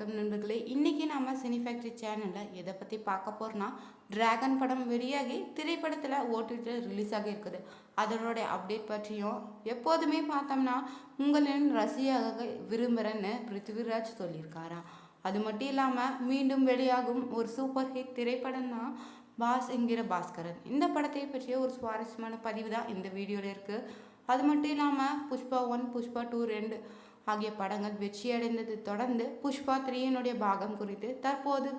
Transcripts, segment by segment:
வணக்கம் நண்பர்களே. இன்றைக்கி நம்ம சினி ஃபேக்ட்ரி சேனலில் எதை பற்றி பார்க்க போகிறோன்னா டிராகன் படம் வெளியாகி திரைப்படத்தில் ஓடிடி ரிலீஸ் ஆகி இருக்குது. அதனுடைய அப்டேட் பற்றியும் எப்போதுமே பார்த்தோம்னா உங்களின் ரசியாக விரும்புகிறேன்னு பிருத்திவிராஜ் சொல்லியிருக்காராம். அது மட்டும் இல்லாமல் மீண்டும் வெளியாகும் ஒரு சூப்பர் ஹிட் திரைப்படம் தான் பாஸ் என்கிற பாஸ்கரன். இந்த படத்தை பற்றிய ஒரு சுவாரஸ்யமான பதிவு தான் இந்த வீடியோவில் இருக்குது அது மட்டும் இல்லாமல் புஷ்பா ஒன் புஷ்பா டூ ரெண்டு ஆகிய படங்கள் வெற்றியடைந்தது தொடர்ந்து புஷ்பா த்ரீயினுடைய பாகம் குறித்து தற்போது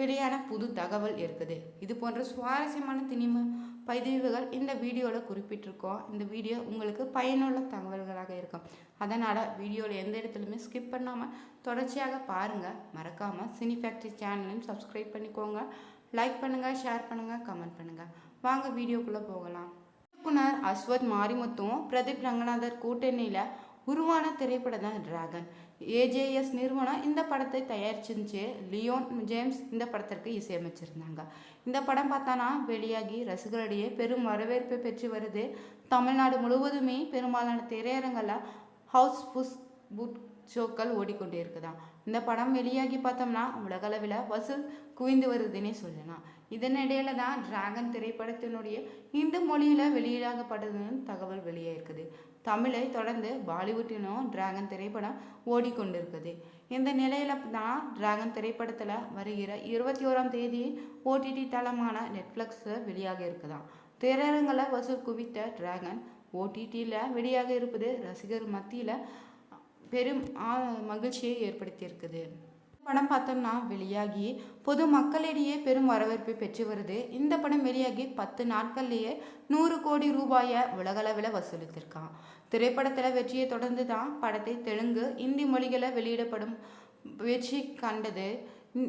வெளியான புது தகவல் இருக்குது. இது போன்ற சுவாரஸ்யமான திணிம பதிவுகள் இந்த வீடியோவில் குறிப்பிட்டிருக்கோம். இந்த வீடியோ உங்களுக்கு பயனுள்ள தகவல்களாக இருக்கும். அதனால் வீடியோவில் எந்த இடத்துலையுமே ஸ்கிப் பண்ணாமல் தொடர்ச்சியாக பாருங்கள் மறக்காமல் சினி ஃபேக்ட்ரி சேனலையும் சப்ஸ்கிரைப் பண்ணிக்கோங்க. லைக் பண்ணுங்கள் ஷேர் பண்ணுங்கள் கமெண்ட் பண்ணுங்கள் வாங்க வீடியோக்குள்ளே போகலாம். இயக்குனர் அஸ்வத் மாரிமுத்துவும் பிரதீப் ரங்கநாதர் கூட்டணியில் உருவான திரைப்படம் தான் டிராகன் ஏஜேஎஸ் நிறுவனம் இந்த படத்தை தயாரிச்சிருந்துச்சு. லியோன் ஜேம்ஸ் இந்த படத்திற்கு இசையமைச்சிருந்தாங்க. இந்த படம் பார்த்தோன்னா வெளியாகி ரசிகர்களிடையே பெரும் வரவேற்பை பெற்று வருது. தமிழ்நாடு முழுவதுமே பெரும்பாலான திரையரங்கில் ஹவுஸ் புஸ் புட் ஷோக்கள் ஓடிக்கொண்டே இருக்குதான் இந்த படம் வெளியாகி பார்த்தோம்னா உலகளவில் வசூல் குவிந்து வருதுன்னே சொல்லலாம். இதனிடையில தான் டிராகன் திரைப்படத்தினுடைய இந்து மொழியில் வெளியீடாகப்படுதுன்னு தகவல் வெளியாயிருக்குது தமிழை தொடர்ந்து பாலிவுட்டிலும் டிராகன் திரைப்படம் ஓடிக்கொண்டிருக்குது. இந்த நிலையில தான் டிராகன் திரைப்படத்தில் வருகிற இருபத்தி ஓராம் தேதி ஓடிடி தளமான நெட்ஃப்ளிக்ஸ் வெளியாக இருக்குதான் திரையரங்களை வசூல் குவித்த டிராகன் ஓடிடியில் வெளியாக இருப்பது ரசிகர் மத்தியில் பெரும் மகிழ்ச்சியை ஏற்படுத்தியிருக்குது. படம் பார்த்தோம்னா வெளியாகி பொது மக்களிடையே பெரும் வரவேற்பை பெற்று வருது. இந்த படம் வெளியாகி பத்து நாட்கள்லேயே நூறு கோடி ரூபாயை உலகளவில் வசூலித்திருக்கான். திரைப்படத்தில் வெற்றியை தொடர்ந்து தான் படத்தை தெலுங்கு இந்தி மொழிகளில் வெளியிடப்படும் வெற்றி கண்டது.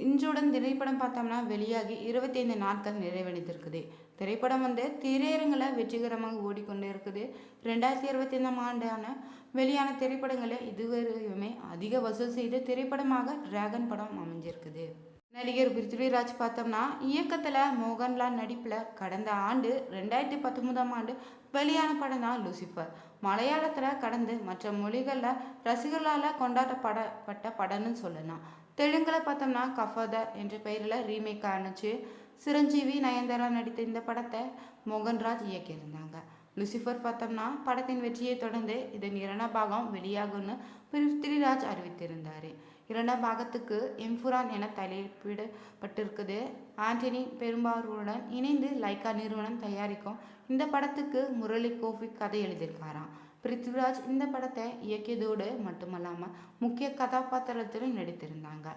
இன்றுடன் திரைப்படம் பார்த்தோம்னா வெளியாகி இருபத்தைந்து நாட்கள் நிறைவடைந்திருக்குது. திரைப்படம் வந்து திரையரங்கில் வெற்றிகரமாக ஓடிக்கொண்டு இருக்குது. ரெண்டாயிரத்தி இருபத்தி ஐந்தாம் ஆண்டான வெளியான திரைப்படங்களில் இதுவரையுமே அதிக வசூல் செய்த திரைப்படமாக டிராகன் படம் அமைஞ்சிருக்குது. நடிகர் பிருத்திவிராஜ் பார்த்தோம்னா இயக்கத்தில் மோகன்லால் நடிப்பில் கடந்த ஆண்டு ரெண்டாயிரத்தி பத்தொன்பதாம் ஆண்டு வெளியான படம் தான் லூசிஃபர். மலையாளத்தில் கடந்து மற்ற மொழிகளில் ரசிகர்களால் கொண்டாடப்படப்பட்ட படம்னு சொல்லலாம். தெலுங்கில் பார்த்தோம்னா கஃபதர் என்ற பெயரில் ரீமேக் ஆணுச்சு சிரஞ்சீவி நயன்தாரா நடித்த இந்த படத்தை மோகன்ராஜ் இயக்கியிருந்தாங்க. லூசிஃபர் பார்த்தோம்னா படத்தின் வெற்றியை தொடர்ந்து இதன் இரண்டாம் பாகம் வெளியாகும்னு பிருத்திவிராஜ் அறிவித்திருந்தார். இரண்டாம் பாகத்துக்கு எம்ஃபுரான் என தலைப்பிடப்பட்டிருக்குது. ஆண்டனி பெரும்பாலுடன் இணைந்து லைக்கா நிறுவனம் தயாரிக்கும் இந்த படத்துக்கு முரளி கோபி கதை எழுதியிருக்காராம். பிருத்திவிராஜ் இந்த படத்தை இயக்கியதோடு மட்டுமல்லாமல் முக்கிய கதாபாத்திரத்திலும் நடித்திருந்தாங்க.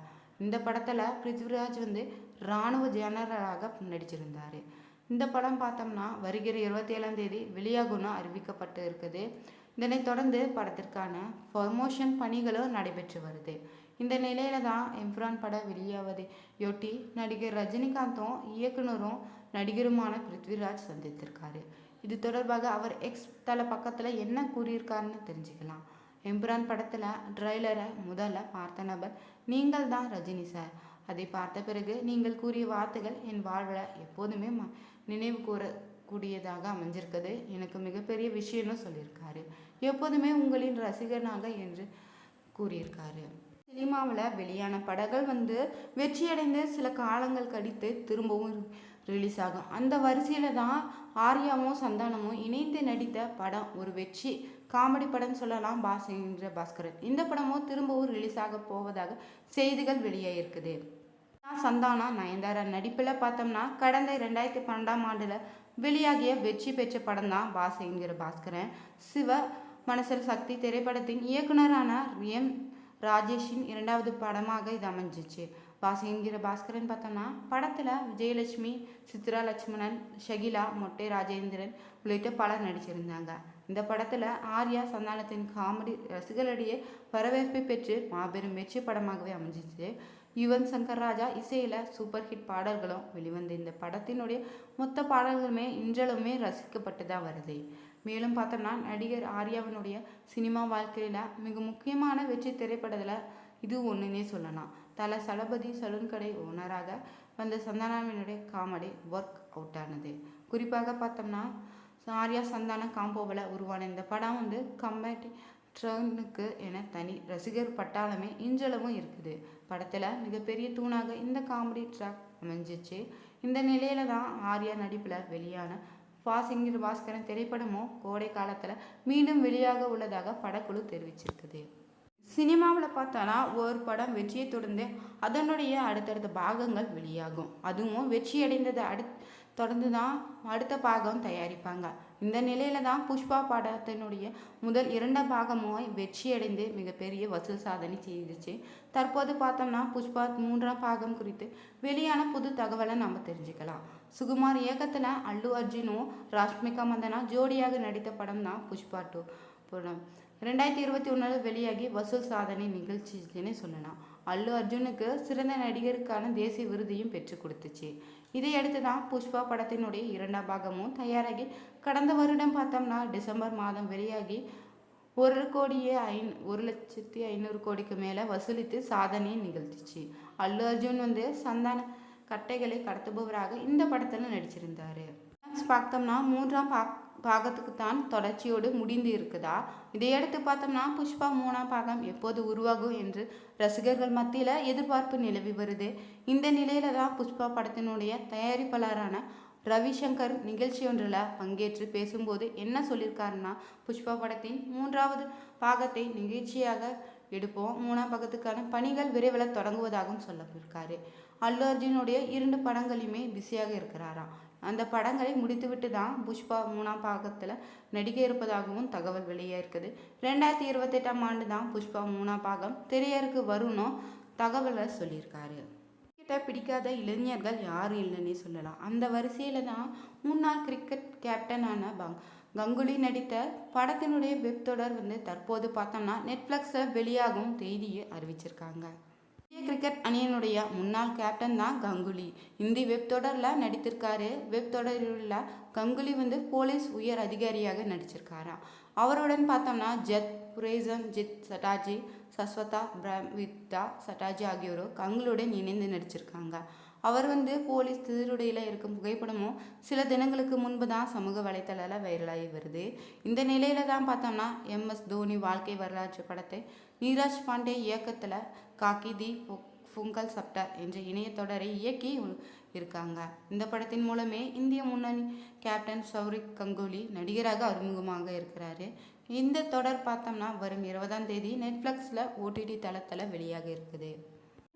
இந்த படத்தில் பிருத்திவிராஜ் வந்து இராணுவ ஜெனரலாக நடிச்சிருந்தார். இந்த படம் பார்த்தோம்னா வருகிற இருபத்தி ஏழாம் தேதி வெளியாகும்னு அறிவிக்கப்பட்டு இருக்குது. இதனைத் தொடர்ந்து படத்திற்கான ப்ரமோஷன் பணிகளும் நடைபெற்று வருது. இந்த நிலையில தான் எம்ப்ரான் படம் வெளியாவதையொட்டி நடிகர் ரஜினிகாந்தும் இயக்குனரும் நடிகருமான பிருத்விராஜ் சந்தித்திருக்காரு. இது தொடர்பாக அவர் எக்ஸ் தல பக்கத்தில் என்ன கூறியிருக்காருன்னு தெரிஞ்சுக்கலாம். எம்புரான் படத்தில் ட்ரைலரை முதல்ல பார்த்த நபர் நீங்கள் தான் ரஜினி சார். அதை பார்த்த பிறகு நீங்கள் கூறிய வார்த்தைகள் என் வாழ்வில் எப்போதுமே ம நினைவு கூறக்கூடியதாக அமைஞ்சிருக்குது. எனக்கு மிகப்பெரிய விஷயம்னு சொல்லியிருக்காரு. எப்போதுமே உங்களின் ரசிகனாக என்று கூறியிருக்காரு. சினிமாவில் வெளியான படங்கள் வந்து வெற்றியடைந்து சில காலங்கள் கழித்து திரும்பவும் ரிலீஸ் ஆகும். அந்த வரிசையில் தான் ஆர்யாவும் சந்தானமும் இணைந்து நடித்த படம் ஒரு வெற்றி காமெடி படம் சொல்லலாம் பாஸ் என்ற பாஸ்கரன். இந்த படமும் திரும்பவும் ரிலீஸ் ஆக போவதாக செய்திகள் வெளியாகிருக்குது சந்தானா நயன்தாரா நடிப்பில் பார்த்தோம்னா கடந்த ரெண்டாயிரத்தி பன்னெண்டாம் ஆண்டில் வெளியாகிய வெற்றி பெற்ற படம் தான் பாஸ் என்கிற பாஸ்கரன். சிவ மனசல் சக்தி திரைப்படத்தின் இயக்குனரான எம் ராஜேஷின் இரண்டாவது படமாக இது அமைஞ்சிச்சு. பாஸ் என்கிற பாஸ்கரன் பார்த்தோம்னா படத்தில் விஜயலட்சுமி சித்ரா லட்சுமணன் ஷகிலா மொட்டை ராஜேந்திரன் உள்ளிட்ட பலர் நடிச்சிருந்தாங்க. இந்த படத்தில் ஆர்யா சந்தானத்தின் காமெடி ரசிகர்களிடையே வரவேற்பை பெற்று மாபெரும் வெற்றி படமாகவே அமைஞ்சிச்சு. யுவன் சங்கர் ராஜா இசையில் சூப்பர் ஹிட் பாடல்களும் வெளிவந்த இந்த படத்தினுடைய மொத்த பாடல்களுமே இன்றளவுமே ரசிக்கப்பட்டு தான் வருது. மேலும் பார்த்தோம்னா நடிகர் ஆர்யாவினுடைய சினிமா வாழ்க்கையில் மிக முக்கியமான வெற்றி திரைப்படத்தில் இது ஒன்றுனே சொல்லலாம். தல சலபதி சலூன் கடை ஓனராக வந்த சந்தானாவினுடைய காமெடி ஒர்க் அவுட் ஆனது. குறிப்பாக பார்த்தோம்னா ஆர்யா சந்தான காம்போவில் உருவான இந்த படம் வந்து கம்பேட்டி ட்ரனுக்கு என தனி ரசிகர் பட்டாளமே இன்றளவும் இருக்குது. படத்தில் மிகப்பெரிய தூணாக இந்த காமெடி ட்ராக் அமைஞ்சிச்சு. இந்த நிலையில தான் ஆர்யா நடிப்பில் வெளியான பாசிங்கிற பாஸ்கரன் திரைப்படமும் கோடை காலத்தில் மீண்டும் வெளியாக உள்ளதாக படக்குழு தெரிவிச்சிருக்குது. சினிமாவில் பார்த்தோன்னா ஒரு படம் வெற்றியை தொடர்ந்து அதனுடைய அடுத்தடுத்த பாகங்கள் வெளியாகும். அதுவும் வெற்றி அடைந்ததை அடுத் தொடர்ந்து தான் அடுத்த பாகம் தயாரிப்பாங்க. இந்த நிலையில தான் புஷ்பா படத்தினுடைய முதல் இரண்டாம் பாகமாய் வெற்றியடைந்து மிகப்பெரிய வசூல் சாதனை செய்துச்சு. தற்போது பார்த்தோம்னா புஷ்பா மூன்றாம் பாகம் குறித்து வெளியான புது தகவலை நம்ம தெரிஞ்சுக்கலாம். சுகுமார் இயக்கத்தில் அல்லு அர்ஜுனும் ராஷ்மிகா மந்தனா ஜோடியாக நடித்த படம் தான் புஷ்பா டூ படம் ரெண்டாயிரத்தி இருபத்தி ஒன்றில் வெளியாகி வசூல் சாதனை நிகழ்ச்சின்னு சொல்லலாம் அல்லு அர்ஜுனுக்கு சிறந்த நடிகருக்கான தேசிய விருதையும் பெற்று கொடுத்துச்சு. இதையடுத்து தான் புஷ்பா படத்தினுடைய இரண்டாம் பாகமும் தயாராகி கடந்த வருடம் பார்த்தோம்னா டிசம்பர் மாதம் வெளியாகி ஒரு கோடியே ஐந் ஒரு லட்சத்தி ஐநூறு கோடிக்கு மேலே வசூலித்து சாதனையை நிகழ்த்திச்சு. அல்லு அர்ஜுன் வந்து சந்தான கட்டைகளை கடத்துபவராக இந்த படத்தில் நடிச்சிருந்தார். பார்த்தோம்னா மூன்றாம் பா பாகத்துக்கு தான் தொடர்ச்சியோடு முடிந்து இருக்குதா? இதையடுத்து பார்த்தோம்னா புஷ்பா மூணாம் பாகம் எப்போது உருவாகும் என்று ரசிகர்கள் மத்தியில் எதிர்பார்ப்பு நிலவி வருது. இந்த நிலையில தான் புஷ்பா படத்தினுடைய தயாரிப்பாளரான ரவிசங்கர் நிகழ்ச்சி ஒன்றில் பங்கேற்று பேசும்போது என்ன சொல்லியிருக்காருன்னா புஷ்பா படத்தின் மூன்றாவது பாகத்தை நிகழ்ச்சியாக எடுப்போம். மூணாம் பாகத்துக்கான பணிகள் விரைவில் தொடங்குவதாகவும் சொல்லப்பட்டிருக்காரு. அல்லு அர்ஜுனுடைய இரண்டு படங்களையுமே பிஸியாக இருக்கிறாராம். அந்த படங்களை முடித்துவிட்டு தான் புஷ்பா மூணாம் பாகத்தில் நடிக்க இருப்பதாகவும் தகவல் வெளியே இருக்குது. ரெண்டாயிரத்தி இருபத்தெட்டாம் ஆண்டு தான் புஷ்பா மூணாம் பாகம் திரையருக்கு வருணும் தகவலை சொல்லியிருக்காரு. கிட்ட பிடிக்காத இளைஞர்கள் யாரும் இல்லைன்னே சொல்லலாம். அந்த வரிசையில் தான் முன்னாள் கிரிக்கெட் கேப்டனான பங் கங்குலி நடித்த படத்தினுடைய வெப் தொடர் வந்து தற்போது பார்த்தோம்னா நெட்ஃப்ளிக்ஸில் வெளியாகும் தேதியை அறிவிச்சிருக்காங்க. இந்திய கிரிக்கெட் அணியினுடைய முன்னாள் கேப்டன் தான் கங்குலி. இந்தி வெப் தொடரில் நடித்திருக்காரு. வெப் தொடரில் கங்குலி வந்து போலீஸ் உயர் அதிகாரியாக நடிச்சிருக்காராம் அவருடன் பார்த்தோம்னா ஜத் புரேசன் ஜித் சட்டாஜி சஸ்வதா பிரமிதா சட்டாஜி ஆகியோரும் கங்குலுடன் இணைந்து நடிச்சிருக்காங்க. அவர் வந்து போலீஸ் திருடையில் இருக்கும் புகைப்படமும் சில தினங்களுக்கு முன்பு தான் சமூக வலைத்தளத்தில் வைரலாகி வருது. இந்த நிலையில தான் பார்த்தோம்னா எம்எஸ் தோனி வாழ்க்கை வரலாற்று படத்தை நீராஜ் பாண்டே இயக்கத்தில் காக்கி தி ஃபுங்கல் சப்டர் என்ற இணைய தொடரை இயக்கி இருக்காங்க. இந்த படத்தின் மூலமே இந்திய முன்னணி கேப்டன் சௌரிக் கங்குலி நடிகராக அறிமுகமாக இருக்கிறாரு. இந்த தொடர் பார்த்தோம்னா வரும் இருபதாம் தேதி நெட்ஃப்ளிக்ஸில் ஓடிடி தளத்தில் வெளியாக இருக்குது.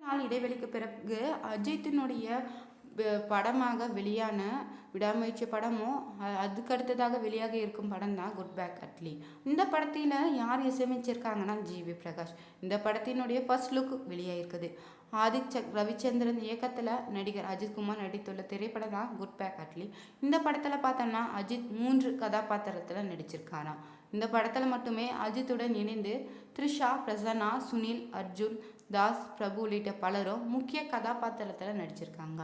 நாள் இடைவெளிக்கு பிறகு அஜித்தினுடைய படமாக வெளியான விடாமுயற்சி படமும் அ- அதுக்கு அடுத்ததாக வெளியாக இருக்கும் படம் தான் குட் பேக் அட்லி இந்த படத்தில் யார் இசையமைச்சிருக்காங்கன்னா ஜிவி பிரகாஷ். இந்த படத்தினுடைய ஃபர்ஸ்ட் லுக் வெளியாகிருக்குது ஆதித்ய ரவிச்சந்திரன் இயக்கத்தில் நடிகர் அஜித்குமார் நடித்துள்ள திரைப்படம் தான் குட் பேக் அட்லி இந்த படத்தில் பார்த்தோம்னா அஜித் மூன்று கதாபாத்திரத்தில் நடிச்சிருக்காராம் இந்த படத்தில் மட்டுமே அஜித்துடன் இணைந்து த்ரிஷா பிரசன்னா சுனில் அர்ஜுன் தாஸ் பிரபு உள்ளிட்ட பலரும் முக்கிய கதாபாத்திரத்தில் நடிச்சிருக்காங்க.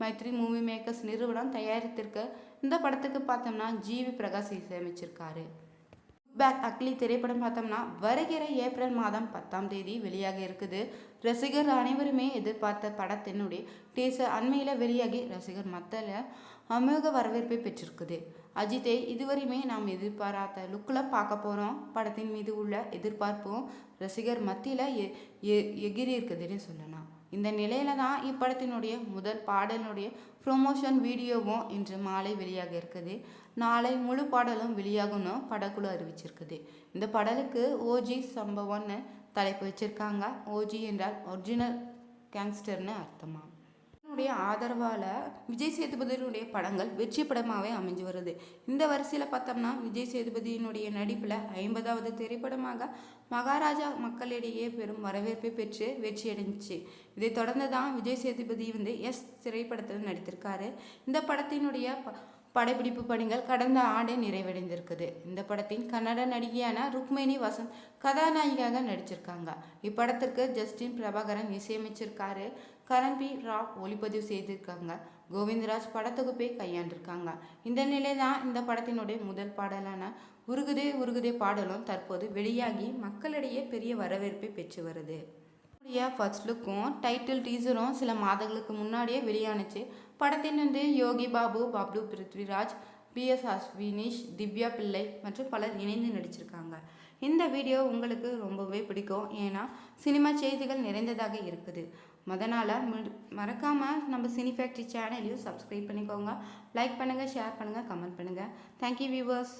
மைத்ரி மூவி மேக்கர்ஸ் நிறுவனம் தயாரித்திருக்க இந்த படத்துக்கு பார்த்தோம்னா ஜிவி பிரகாஷ் இசையமைச்சிருக்காரு. பேக் அக்லி திரைப்படம் பார்த்தோம்னா வருகிற ஏப்ரல் மாதம் பத்தாம் தேதி வெளியாக இருக்குது. ரசிகர் அனைவருமே எதிர்பார்த்த படத்தினுடைய டீசர் அண்மையில் வெளியாகி ரசிகர் மத்தியில் அமோக வரவேற்பை பெற்றிருக்குது. அஜித்தை இதுவரையுமே நாம் எதிர்பாராத லுக்கில் பார்க்க போகிறோம் படத்தின் மீது உள்ள எதிர்பார்ப்பும் ரசிகர் மத்தியில் எ எ- எகிரி இருக்குதுன்னு சொல்லலாம். இந்த நிலையில தான் இப்படத்தினுடைய முதல் பாடலுடைய ப்ரொமோஷன் வீடியோவும் இன்று மாலை வெளியாக இருக்குது. நாளை முழு பாடலும் வெளியாகும்னு படக்குழு அறிவிச்சிருக்குது. இந்த பாடலுக்கு ஓஜி சம்பவம்னு தலைப்பு வச்சிருக்காங்க. ஓஜி என்றால் ஒரிஜினல் கேங்ஸ்டர்னு அர்த்தமாக இதனுடைய ஆதரவால் விஜய் சேதுபதியினுடைய படங்கள் வெற்றி படமாகவே அமைஞ்சு வருது. இந்த வரிசையில் பார்த்தோம்னா விஜய் சேதுபதியினுடைய நடிப்பில் ஐம்பதாவது திரைப்படமாக மகாராஜா மக்களிடையே பெரும் வரவேற்பை பெற்று வெற்றி அடைஞ்சிச்சு. இதைத் தொடர்ந்து தான் விஜய் சேதுபதி வந்து எஸ் திரைப்படத்தில் நடித்திருக்காரு. இந்த படத்தினுடைய ப படப்பிடிப்பு பணிகள் கடந்த ஆண்டே நிறைவடைந்திருக்குது. இந்த படத்தின் கன்னட நடிகையான ருக்மிணி வசந்த் கதாநாயகியாக நடிச்சிருக்காங்க. இப்படத்திற்கு ஜஸ்டின் பிரபாகரன் இசையமைச்சிருக்காரு. கரண் பி. ராவ் ஒளிப்பதிவு செய்திருக்காங்க. கோவிந்தராஜ் படத்தொகுப்பை கையாண்டிருக்காங்க. இந்த நிலை தான் இந்த படத்தினுடைய முதல் பாடலான உருகுதே உருகுதே பாடலும் தற்போது வெளியாகி மக்களிடையே பெரிய வரவேற்பை பெற்று வருது. ஃபர்ஸ்ட் லுக்கும் டைட்டில் டீசரும் சில மாதங்களுக்கு முன்னாடியே வெளியானுச்சு. படத்தின் வந்து யோகி பாபு பப்ளு பிருத்விராஜ் பிஎஸ் அஸ்வினிஷ் திவ்யா பிள்ளை மற்றும் பலர் இணைந்து நடிச்சிருக்காங்க. இந்த வீடியோ உங்களுக்கு ரொம்பவே பிடிக்கும். ஏன்னா சினிமா செய்திகள் நிறைந்ததாக இருக்குது. அதனால் மறக்காமல் நம்ம சினி ஃபேக்ட்ரி சேனலையும் சப்ஸ்கிரைப் பண்ணிக்கோங்க. லைக் பண்ணுங்கள் ஷேர் பண்ணுங்கள் கமெண்ட் பண்ணுங்கள் தேங்க்யூ வியூவர்ஸ்